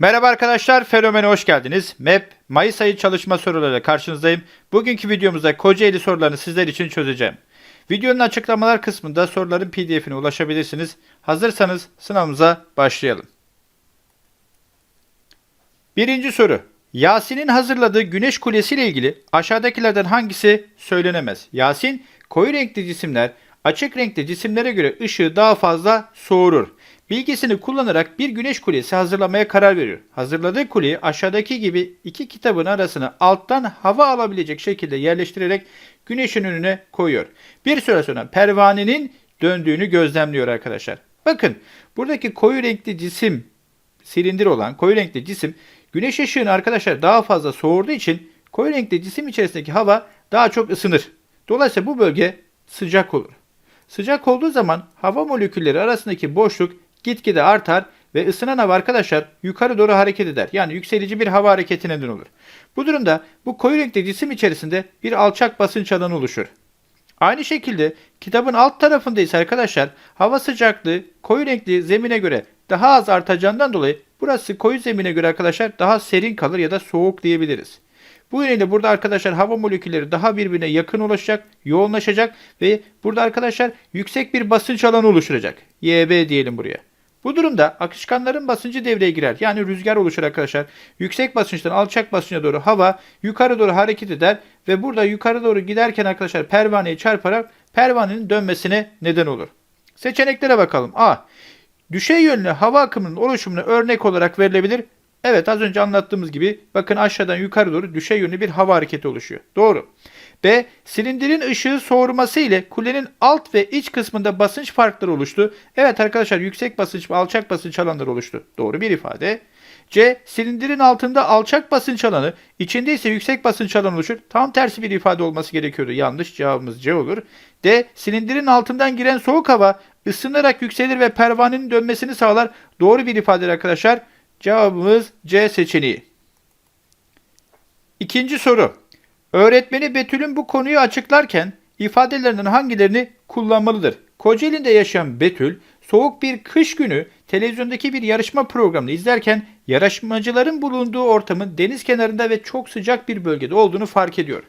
Merhaba arkadaşlar, Fenomen'e hoş geldiniz. MEP, Mayıs ayı çalışma sorularıyla karşınızdayım. Bugünkü videomuzda Kocaeli sorularını sizler için çözeceğim. Videonun açıklamalar kısmında soruların pdf'ine ulaşabilirsiniz. Hazırsanız sınavımıza başlayalım. Birinci soru. Yasin'in hazırladığı güneş kulesi ile ilgili aşağıdakilerden hangisi söylenemez? Yasin, koyu renkli cisimler açık renkli cisimlere göre ışığı daha fazla soğurur. Bilgisini kullanarak bir güneş kulesi hazırlamaya karar veriyor. Hazırladığı kuleyi aşağıdaki gibi iki kitabın arasına alttan hava alabilecek şekilde yerleştirerek güneşin önüne koyuyor. Bir süre sonra pervanenin döndüğünü gözlemliyor arkadaşlar. Bakın buradaki koyu renkli cisim silindir olan koyu renkli cisim güneş ışığını arkadaşlar daha fazla soğurduğu için koyu renkli cisim içerisindeki hava daha çok ısınır. Dolayısıyla bu bölge sıcak olur. Sıcak olduğu zaman hava molekülleri arasındaki boşluk gitgide artar ve ısınan hava arkadaşlar yukarı doğru hareket eder. Yani yükselici bir hava hareketi neden olur. Bu durumda bu koyu renkli cisim içerisinde bir alçak basınç alanı oluşur. Aynı şekilde kitabın alt tarafında ise arkadaşlar hava sıcaklığı koyu renkli zemine göre daha az artacağından dolayı burası koyu zemine göre arkadaşlar daha serin kalır ya da soğuk diyebiliriz. Bu yönüyle burada arkadaşlar hava molekülleri daha birbirine yakın ulaşacak, yoğunlaşacak ve burada arkadaşlar yüksek bir basınç alanı oluşturacak. YB diyelim buraya. Bu durumda akışkanların basıncı devreye girer. Yani rüzgar oluşur arkadaşlar. Yüksek basınçtan alçak basınca doğru hava yukarı doğru hareket eder ve burada yukarı doğru giderken arkadaşlar pervaneye çarparak pervanenin dönmesine neden olur. Seçeneklere bakalım. A. Düşey yönlü hava akımının oluşumuna örnek olarak verilebilir. Evet az önce anlattığımız gibi bakın aşağıdan yukarı doğru düşey yönlü bir hava hareketi oluşuyor. Doğru. B. Silindirin ışığı soğurması ile kulenin alt ve iç kısmında basınç farkları oluştu. Evet arkadaşlar yüksek basınç ve alçak basınç alanları oluştu. Doğru bir ifade. C. Silindirin altında alçak basınç alanı, içinde ise yüksek basınç alanı oluşur. Tam tersi bir ifade olması gerekiyordu. Yanlış cevabımız C olur. D. Silindirin altından giren soğuk hava ısınarak yükselir ve pervanenin dönmesini sağlar. Doğru bir ifade arkadaşlar. Cevabımız C seçeneği. İkinci soru. Öğretmeni Betül'ün bu konuyu açıklarken ifadelerinden hangilerini kullanmalıdır? Kocaeli'nde yaşayan Betül, soğuk bir kış günü televizyondaki bir yarışma programını izlerken yarışmacıların bulunduğu ortamın deniz kenarında ve çok sıcak bir bölgede olduğunu fark ediyor.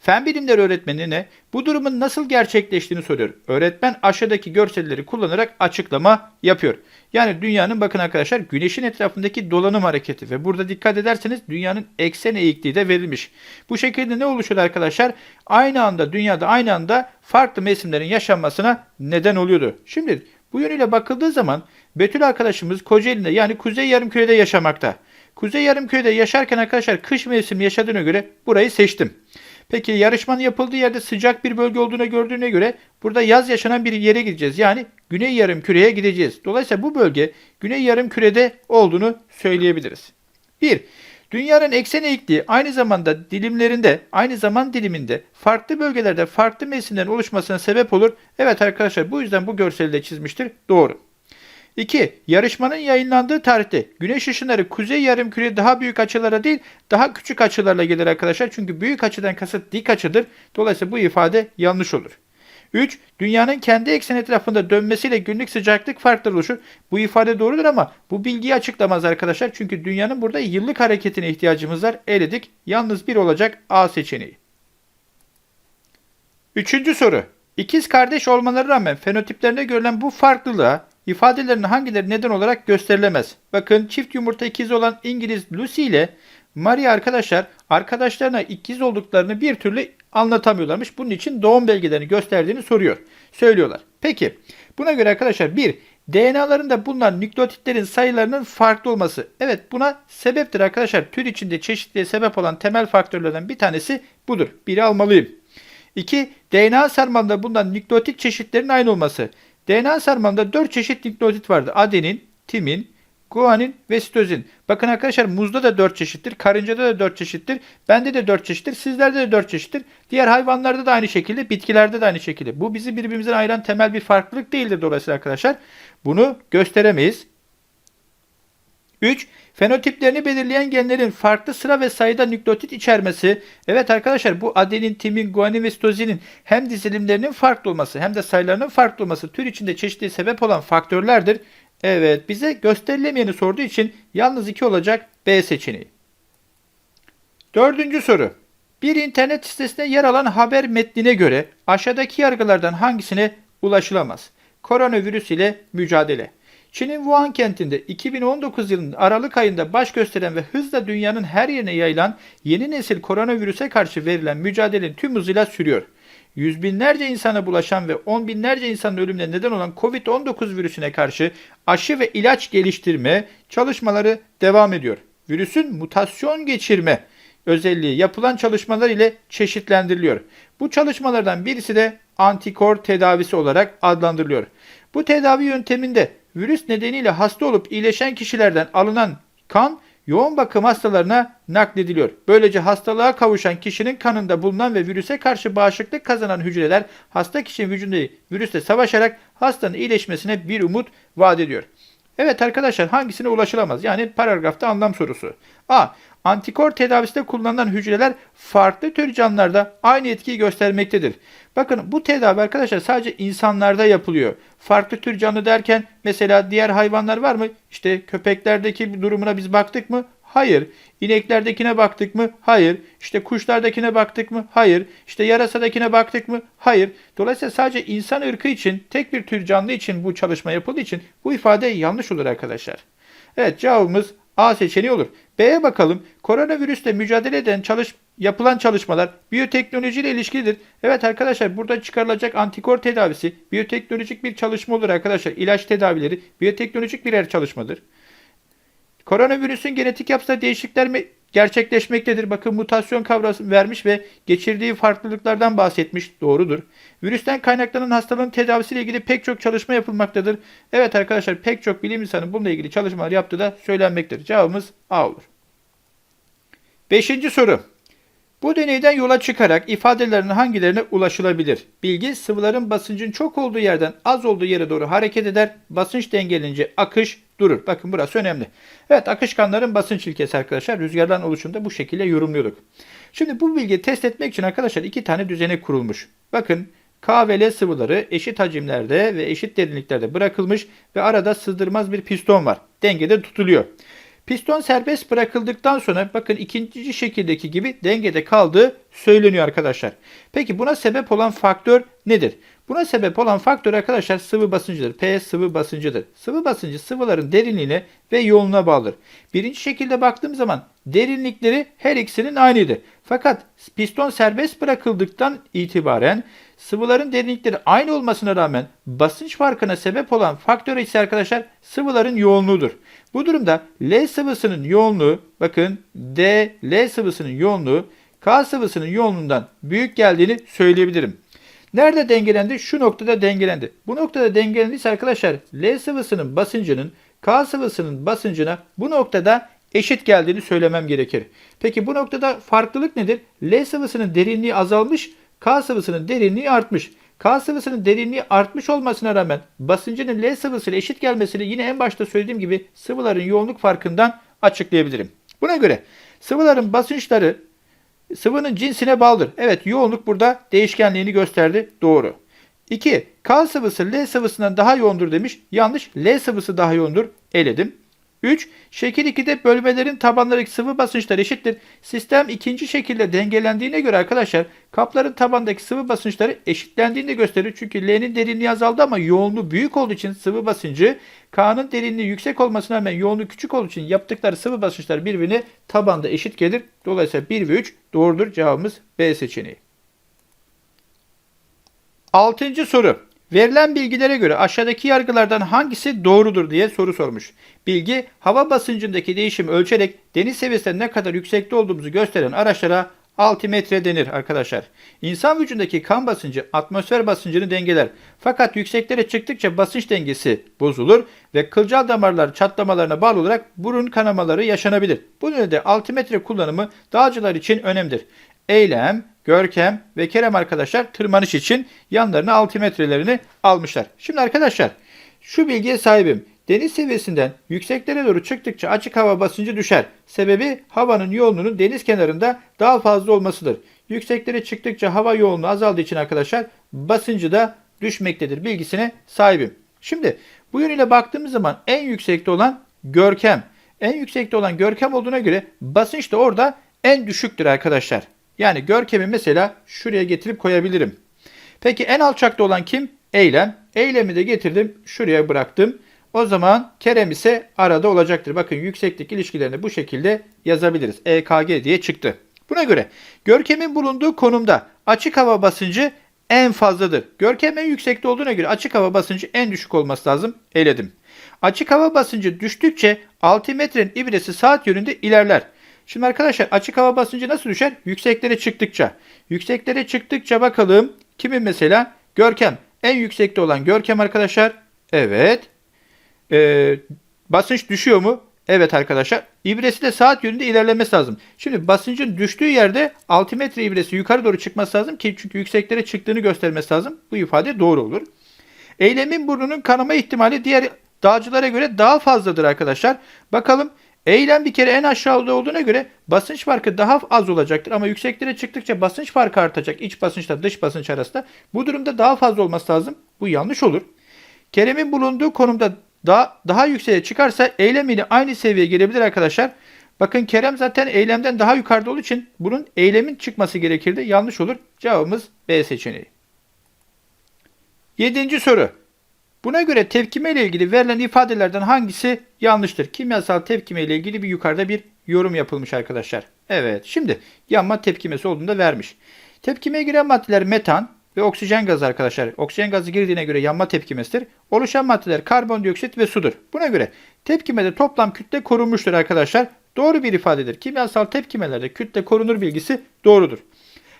Fen bilimleri öğretmenine bu durumun nasıl gerçekleştiğini soruyor. Öğretmen aşağıdaki görselleri kullanarak açıklama yapıyor. Yani dünyanın bakın arkadaşlar güneşin etrafındaki dolanım hareketi ve burada dikkat ederseniz dünyanın eksen eğikliği de verilmiş. Bu şekilde ne oluşuyor arkadaşlar? Aynı anda dünyada aynı anda farklı mevsimlerin yaşanmasına neden oluyordu. Şimdi bu yönüyle bakıldığı zaman Betül arkadaşımız Kocaeli'nde yani Kuzey Yarımköy'de yaşamakta. Kuzey Yarımköy'de yaşarken arkadaşlar kış mevsimi yaşadığına göre burayı seçtim. Peki yarışmanın yapıldığı yerde sıcak bir bölge olduğunu gördüğüne göre burada yaz yaşanan bir yere gideceğiz. Yani Güney Yarımküre'ye gideceğiz. Dolayısıyla bu bölge Güney Yarımküre'de olduğunu söyleyebiliriz. 1. Dünyanın eksen eğikliği aynı zamanda dilimlerinde, aynı zaman diliminde farklı bölgelerde farklı mevsimlerin oluşmasına sebep olur. Evet arkadaşlar bu yüzden bu görseli de çizmiştir. Doğru. 2. Yarışmanın yayınlandığı tarihte güneş ışınları kuzey yarımküreye daha büyük açılara değil daha küçük açılarla gelir arkadaşlar. Çünkü büyük açıdan kasıt dik açıdır. Dolayısıyla bu ifade yanlış olur. 3. Dünyanın kendi eksen etrafında dönmesiyle günlük sıcaklık farkları oluşur. Bu ifade doğrudur ama bu bilgiyi açıklamaz arkadaşlar. Çünkü dünyanın burada yıllık hareketine ihtiyacımız var. Eledik. Yalnız bir olacak A seçeneği. Üçüncü soru. İkiz kardeş olmaları rağmen fenotiplerinde görülen bu farklılığa ifadelerinin hangileri neden olarak gösterilemez? Bakın çift yumurta ikiz olan İngiliz Lucy ile Maria arkadaşlar arkadaşlarına ikiz olduklarını bir türlü anlatamıyorlarmış. Bunun için doğum belgelerini gösterdiğini soruyor. Söylüyorlar. Peki buna göre arkadaşlar bir DNA'larında bulunan nükleotitlerin sayılarının farklı olması. Evet buna sebeptir arkadaşlar. Tür içinde çeşitliğe sebep olan temel faktörlerden bir tanesi budur. Biri almalıyım. 2. DNA sarmalında bulunan nükleotit çeşitlerinin aynı olması. DNA sarmalında 4 çeşit nükleotit vardı. Adenin, timin, guanin ve sitozin. Bakın arkadaşlar muzda da 4 çeşittir, karıncada da 4 çeşittir, bende de 4 çeşittir, sizlerde de 4 çeşittir. Diğer hayvanlarda da aynı şekilde, bitkilerde de aynı şekilde. Bu bizi birbirimizden ayıran temel bir farklılık değildir dolayısıyla arkadaşlar. Bunu gösteremeyiz. 3. Fenotiplerini belirleyen genlerin farklı sıra ve sayıda nükleotit içermesi. Evet arkadaşlar bu adenin, timin, guanin ve sitozinin hem dizilimlerinin farklı olması hem de sayılarının farklı olması tür içinde çeşitli sebep olan faktörlerdir. Evet bize gösterilemeyeni sorduğu için yalnız 2 olacak B seçeneği. Dördüncü soru. Bir internet sitesinde yer alan haber metnine göre aşağıdaki yargılardan hangisine ulaşılamaz? Koronavirüs ile mücadele. Çin'in Wuhan kentinde 2019 yılının Aralık ayında baş gösteren ve hızla dünyanın her yerine yayılan yeni nesil koronavirüse karşı verilen mücadelenin tüm hızıyla sürüyor. Yüz binlerce insana bulaşan ve on binlerce insanın ölümüne neden olan Covid-19 virüsüne karşı aşı ve ilaç geliştirme çalışmaları devam ediyor. Virüsün mutasyon geçirme özelliği yapılan çalışmalar ile çeşitlendiriliyor. Bu çalışmalardan birisi de antikor tedavisi olarak adlandırılıyor. Bu tedavi yönteminde virüs nedeniyle hasta olup iyileşen kişilerden alınan kan yoğun bakım hastalarına naklediliyor. Böylece hastalığa kavuşan kişinin kanında bulunan ve virüse karşı bağışıklık kazanan hücreler hasta kişinin vücudunda virüsle savaşarak hastanın iyileşmesine bir umut vaat ediyor. Evet arkadaşlar hangisine ulaşılamaz? Yani paragrafta anlam sorusu. A. Antikor tedavisinde kullanılan hücreler farklı tür canlılarda aynı etkiyi göstermektedir. Bakın bu tedavi arkadaşlar sadece insanlarda yapılıyor. Farklı tür canlı derken mesela diğer hayvanlar var mı? İşte köpeklerdeki durumuna biz baktık mı? Hayır. İneklerdekine baktık mı? Hayır. İşte kuşlardakine baktık mı? Hayır. İşte yarasadakine baktık mı? Hayır. Dolayısıyla sadece insan ırkı için, tek bir tür canlı için bu çalışma yapıldığı için bu ifade yanlış olur arkadaşlar. Evet cevabımız A seçeneği olur. B'ye bakalım. Koronavirüsle mücadele eden çalış yapılan çalışmalar biyoteknoloji ile ilişkilidir. Evet arkadaşlar burada çıkarılacak antikor tedavisi biyoteknolojik bir çalışma olur arkadaşlar. İlaç tedavileri biyoteknolojik birer çalışmadır. Koronavirüsün genetik yapısında değişiklikler gerçekleşmektedir. Bakın mutasyon kavramı vermiş ve geçirdiği farklılıklardan bahsetmiş. Doğrudur. Virüsten kaynaklanan hastalığın tedavisiyle ilgili pek çok çalışma yapılmaktadır. Evet arkadaşlar pek çok bilim insanı bununla ilgili çalışmalar yaptığı da söylenmektedir. Cevabımız A olur. Beşinci soru. Bu deneyden yola çıkarak ifadelerin hangilerine ulaşılabilir? Bilgi sıvıların basıncın çok olduğu yerden az olduğu yere doğru hareket eder. Basınç dengelince akış durur. Bakın burası önemli. Evet akışkanların basınç ilkesi arkadaşlar rüzgardan oluşumda bu şekilde yorumluyorduk. Şimdi bu bilgiyi test etmek için arkadaşlar iki tane düzenek kurulmuş. Bakın K ve L sıvıları eşit hacimlerde ve eşit derinliklerde bırakılmış ve arada sızdırmaz bir piston var. Dengede tutuluyor. Piston serbest bırakıldıktan sonra bakın ikinci şekildeki gibi dengede kaldığı söyleniyor arkadaşlar. Peki buna sebep olan faktör nedir? Buna sebep olan faktör arkadaşlar sıvı basıncıdır. P sıvı basıncıdır. Sıvı basıncı sıvıların derinliğine ve yoğunluğuna bağlıdır. Birinci şekilde baktığım zaman derinlikleri her ikisinin aynıydı. Fakat piston serbest bırakıldıktan itibaren sıvıların derinlikleri aynı olmasına rağmen basınç farkına sebep olan faktör ise arkadaşlar sıvıların yoğunluğudur. Bu durumda L sıvısının yoğunluğu bakın D L sıvısının yoğunluğu K sıvısının yoğunluğundan büyük geldiğini söyleyebilirim. Nerede dengelendi? Şu noktada dengelendi. Bu noktada dengelendiyse arkadaşlar L sıvısının basıncının K sıvısının basıncına bu noktada eşit geldiğini söylemem gerekir. Peki bu noktada farklılık nedir? L sıvısının derinliği azalmış, K sıvısının derinliği artmış. K sıvısının derinliği artmış olmasına rağmen basıncının L sıvısıyla eşit gelmesini yine en başta söylediğim gibi sıvıların yoğunluk farkından açıklayabilirim. Buna göre sıvıların basınçları sıvının cinsine bağlıdır. Evet yoğunluk burada değişkenliğini gösterdi. Doğru. 2. K sıvısı L sıvısından daha yoğundur demiş. Yanlış. L sıvısı daha yoğundur. Eledim. 3. Şekil 2'de bölmelerin tabanlarındaki sıvı basınçları eşittir. Sistem ikinci şekilde dengelendiğine göre arkadaşlar kapların tabandaki sıvı basınçları eşitlendiğini gösterir. Çünkü L'nin derinliği azaldı ama yoğunluğu büyük olduğu için sıvı basıncı K'nın derinliği yüksek olmasına rağmen yoğunluğu küçük olduğu için yaptıkları sıvı basınçlar birbirine tabanda eşit gelir. Dolayısıyla 1 ve 3 doğrudur. Cevabımız B seçeneği. Altıncı soru. Verilen bilgilere göre aşağıdaki yargılardan hangisi doğrudur diye soru sormuş. Bilgi, hava basıncındaki değişimi ölçerek deniz seviyesinden ne kadar yüksekte olduğumuzu gösteren araçlara altimetre denir arkadaşlar. İnsan vücudundaki kan basıncı atmosfer basıncını dengeler. Fakat yükseklere çıktıkça basınç dengesi bozulur ve kılcal damarlar çatlamalarına bağlı olarak burun kanamaları yaşanabilir. Bu nedenle altimetre kullanımı dağcılar için önemlidir. Eylem, Görkem ve Kerem arkadaşlar tırmanış için yanlarına altimetrelerini almışlar. Şimdi arkadaşlar şu bilgiye sahibim. Deniz seviyesinden yükseklere doğru çıktıkça açık hava basıncı düşer. Sebebi havanın yoğunluğunun deniz kenarında daha fazla olmasıdır. Yükseklere çıktıkça hava yoğunluğu azaldığı için arkadaşlar basıncı da düşmektedir bilgisine sahibim. Şimdi Bu yönüyle baktığımız zaman en yüksekte olan görkem. En yüksekte olan görkem olduğuna göre basınç da orada en düşüktür arkadaşlar. Yani görkemi mesela şuraya getirip koyabilirim. Peki en alçakta olan kim? Eylem. Eylemi de getirdim şuraya bıraktım. O zaman Kerem ise arada olacaktır. Bakın yükseklik ilişkilerini bu şekilde yazabiliriz. EKG diye çıktı. Buna göre görkemin bulunduğu konumda açık hava basıncı en fazladır. Görkem en yüksekte olduğuna göre açık hava basıncı en düşük olması lazım. Eledim. Açık hava basıncı düştükçe altimetrenin ibresi saat yönünde ilerler. Şimdi arkadaşlar açık hava basıncı nasıl düşer? Yükseklere çıktıkça. Yükseklere çıktıkça bakalım kimin mesela? Görkem. En yüksekte olan Görkem arkadaşlar. Evet. Ee, basınç düşüyor mu? Evet arkadaşlar. İbresi de saat yönünde ilerlemesi lazım. Şimdi basıncın düştüğü yerde altimetre ibresi yukarı doğru çıkması lazım ki çünkü yükseklere çıktığını göstermesi lazım. Bu ifade doğru olur. Eylemin burnunun kanama ihtimali diğer dağcılara göre daha fazladır arkadaşlar. Bakalım eylem bir kere en aşağıda olduğuna göre basınç farkı daha az olacaktır. Ama yükseklere çıktıkça basınç farkı artacak. İç basınçla dış basınç arasında. Bu durumda daha fazla olması lazım. Bu yanlış olur. Kerem'in bulunduğu konumda daha, daha yükseğe çıkarsa eylem ile aynı seviyeye gelebilir arkadaşlar. Bakın Kerem zaten eylemden daha yukarıda olduğu için bunun eylemin çıkması gerekirdi. Yanlış olur. Cevabımız B seçeneği. Yedinci soru. Buna göre tepkime ile ilgili verilen ifadelerden hangisi yanlıştır? Kimyasal tepkime ile ilgili bir yukarıda bir yorum yapılmış arkadaşlar. Evet şimdi yanma tepkimesi olduğunu da vermiş. Tepkimeye giren maddeler metan ve oksijen gazı arkadaşlar. Oksijen gazı girdiğine göre yanma tepkimesidir. Oluşan maddeler karbondioksit ve sudur. Buna göre tepkimede toplam kütle korunmuştur arkadaşlar. Doğru bir ifadedir. Kimyasal tepkimelerde kütle korunur bilgisi doğrudur.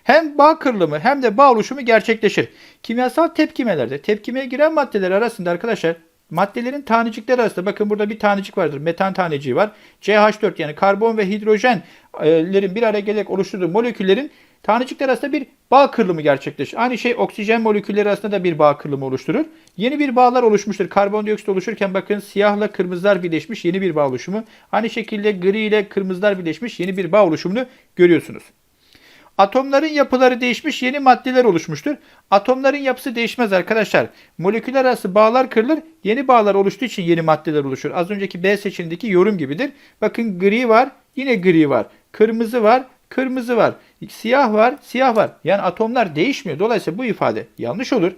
Hem bağ kırılımı hem de bağ oluşumu gerçekleşir. Kimyasal tepkimelerde tepkimeye giren maddeler arasında arkadaşlar maddelerin tanecikleri arasında bakın burada bir tanecik vardır. Metan taneciği var. CH4 yani karbon ve hidrojenlerin bir araya gelerek oluşturduğu moleküllerin tanecikler arasında bir bağ kırılımı gerçekleşir. Aynı şey oksijen molekülleri arasında da bir bağ kırılımı oluşturur. Yeni bir bağlar oluşmuştur. Karbondioksit oluşurken bakın siyahla kırmızılar birleşmiş yeni bir bağ oluşumu. Aynı şekilde gri ile kırmızılar birleşmiş yeni bir bağ oluşumunu görüyorsunuz. Atomların yapıları değişmiş, yeni maddeler oluşmuştur. Atomların yapısı değişmez arkadaşlar. Moleküler arası bağlar kırılır, yeni bağlar oluştuğu için yeni maddeler oluşur. Az önceki B seçeneğindeki yorum gibidir. Bakın gri var, yine gri var. Kırmızı var, kırmızı var. Siyah var, siyah var. Yani atomlar değişmiyor. Dolayısıyla bu ifade yanlış olur.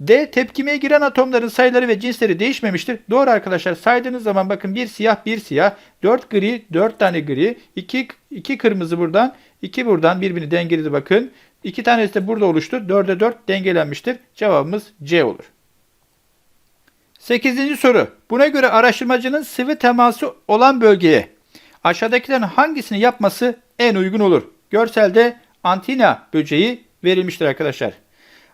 D. Tepkimeye giren atomların sayıları ve cinsleri değişmemiştir. Doğru arkadaşlar. Saydığınız zaman bakın bir siyah bir siyah. 4 gri 4 tane gri. 2, 2 kırmızı buradan. 2 buradan birbirini dengeledi bakın. 2 tanesi de burada oluştu. 4'e 4 dengelenmiştir. Cevabımız C olur. 8. soru. Buna göre araştırmacının sıvı teması olan bölgeye aşağıdakilerin hangisini yapması en uygun olur? Görselde antina böceği verilmiştir arkadaşlar.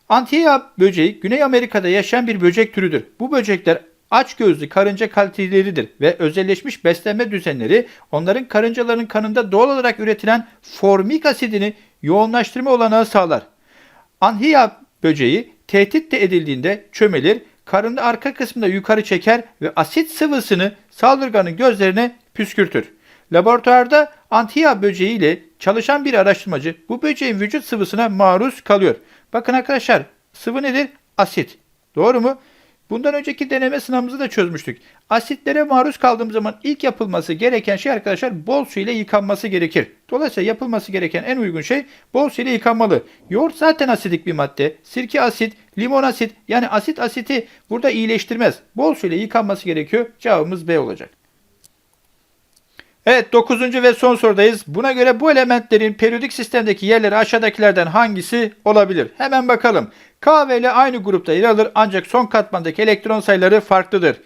Antia böceği Güney Amerika'da yaşayan bir böcek türüdür. Bu böcekler aç gözlü karınca kaliteleridir ve özelleşmiş beslenme düzenleri onların karıncaların kanında doğal olarak üretilen formik asidini yoğunlaştırma olanağı sağlar. Anhia böceği tehdit de edildiğinde çömelir, karında arka kısmında yukarı çeker ve asit sıvısını saldırganın gözlerine püskürtür. Laboratuvarda Antia böceği ile çalışan bir araştırmacı bu böceğin vücut sıvısına maruz kalıyor. Bakın arkadaşlar sıvı nedir? Asit. Doğru mu? Bundan önceki deneme sınavımızı da çözmüştük. Asitlere maruz kaldığımız zaman ilk yapılması gereken şey arkadaşlar bol su ile yıkanması gerekir. Dolayısıyla yapılması gereken en uygun şey bol su ile yıkanmalı. Yoğurt zaten asidik bir madde. Sirke asit, limon asit yani asit asiti burada iyileştirmez. Bol su ile yıkanması gerekiyor. Cevabımız B olacak. Evet 9. ve son sorudayız. Buna göre bu elementlerin periyodik sistemdeki yerleri aşağıdakilerden hangisi olabilir? Hemen bakalım. K ve L aynı grupta yer alır ancak son katmandaki elektron sayıları farklıdır.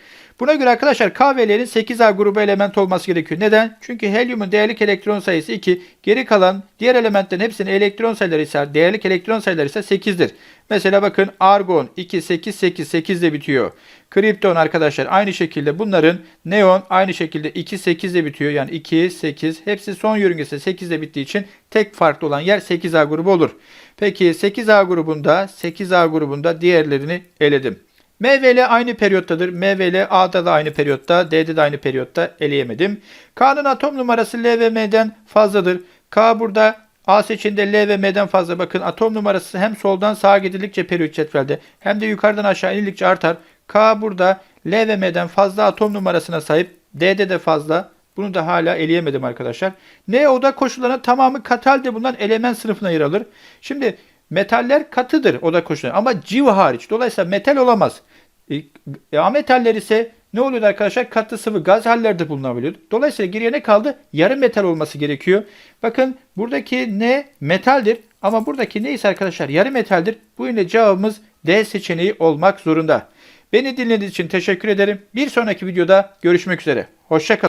Buna göre arkadaşlar K ve L'nin 8A grubu element olması gerekiyor. Neden? Çünkü helyumun değerlik elektron sayısı 2. Geri kalan diğer elementlerin hepsinin elektron sayıları ise değerlik elektron sayıları ise 8'dir. Mesela bakın argon 2, 8, 8, 8 ile bitiyor. Kripton arkadaşlar aynı şekilde bunların neon aynı şekilde 2, 8 ile bitiyor. Yani 2, 8 hepsi son yörüngesi 8 ile bittiği için tek farklı olan yer 8A grubu olur. Peki 8A grubunda 8A grubunda diğerlerini eledim. M ve L aynı periyottadır. M ve L A'da da aynı periyotta, D'de de aynı periyotta eleyemedim. K'nın atom numarası L ve M'den fazladır. K burada A seçeneğinde L ve M'den fazla. Bakın atom numarası hem soldan sağa gidildikçe periyot cetvelde hem de yukarıdan aşağı inildikçe artar. K burada L ve M'den fazla atom numarasına sahip. D'de de fazla. Bunu da hala eleyemedim arkadaşlar. N oda koşullarının tamamı katı halde bulunan element sınıfına yer alır. Şimdi metaller katıdır oda koşulları ama civ hariç. Dolayısıyla metal olamaz. E, e, ametaller ise ne oluyor arkadaşlar? Katı sıvı gaz hallerde bulunabiliyor. Dolayısıyla geriye ne kaldı? Yarı metal olması gerekiyor. Bakın buradaki ne metaldir ama buradaki ne ise arkadaşlar yarı metaldir. Bu yine cevabımız D seçeneği olmak zorunda. Beni dinlediğiniz için teşekkür ederim. Bir sonraki videoda görüşmek üzere. Hoşçakalın.